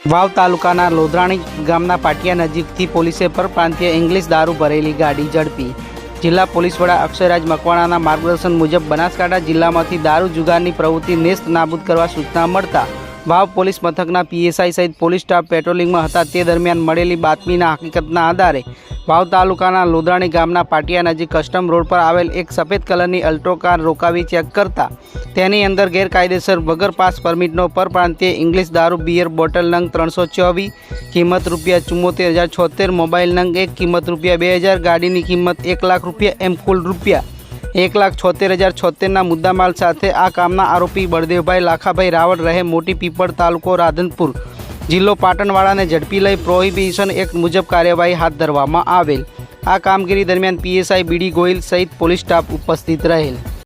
વાવ તાલુકાના લોધરાણી ગામના પાટિયા નજીકથી પોલીસે પરપ્રાંતીય ઇંગ્લિશ દારૂ ભરેલી ગાડી ઝડપી. જિલ્લા પોલીસ વડા અક્ષયરાજ મકવાણાના માર્ગદર્શન મુજબ બનાસકાંઠા જિલ્લામાંથી દારૂ જુગારની પ્રવૃત્તિ નેસ્ત નાબૂદ કરવા સૂચના મળતા વાવ પોલીસ મથકના પીએસઆઈ સહિત પોલીસ સ્ટાફ પેટ્રોલિંગમાં હતા. તે દરમિયાન મળેલી બાતમીના હકીકતના આધારે વાવ તાલુકાના લોધરાણી ગામના પાટિયા નજીક કસ્ટમ રોડ પર આવેલ એક સફેદ કલરની અલ્ટો કાર રોકાવી ચેક કરતા તેની અંદર ગેરકાયદેસર વગર પાસ પરમિટનો પરપ્રાંતીય ઇંગ્લિશ દારૂ, બિયર, બોટલ નંગ ત્રણસો ચોવીસ, કિંમત રૂપિયા ચુમ્મોતેર હજાર છોતેર, મોબાઈલ નંગ એક, કિંમત રૂપિયા બે હજાર, ગાડીની કિંમત એક લાખ રૂપિયા, એમ કુલ રૂપિયા એક લાખ છોતેર હજાર છોતેરના મુદ્દામાલ સાથે આ કામના આરોપી બળદેવભાઈ લાખાભાઈ રાવળ રહે મોટી પીપળ તાલુકો રાધનપુર. જિલ્લો પાટણવાળાને ઝડપી લઈ પ્રોહિબિશન એક્ટ મુજબ કાર્યવાહી હાથ ધરવામાં આવેલ. આ કામગીરી દરમિયાન પીએસઆઈ બીડી ગોયલ સહિત પોલીસ સ્ટાફ ઉપસ્થિત રહેલ.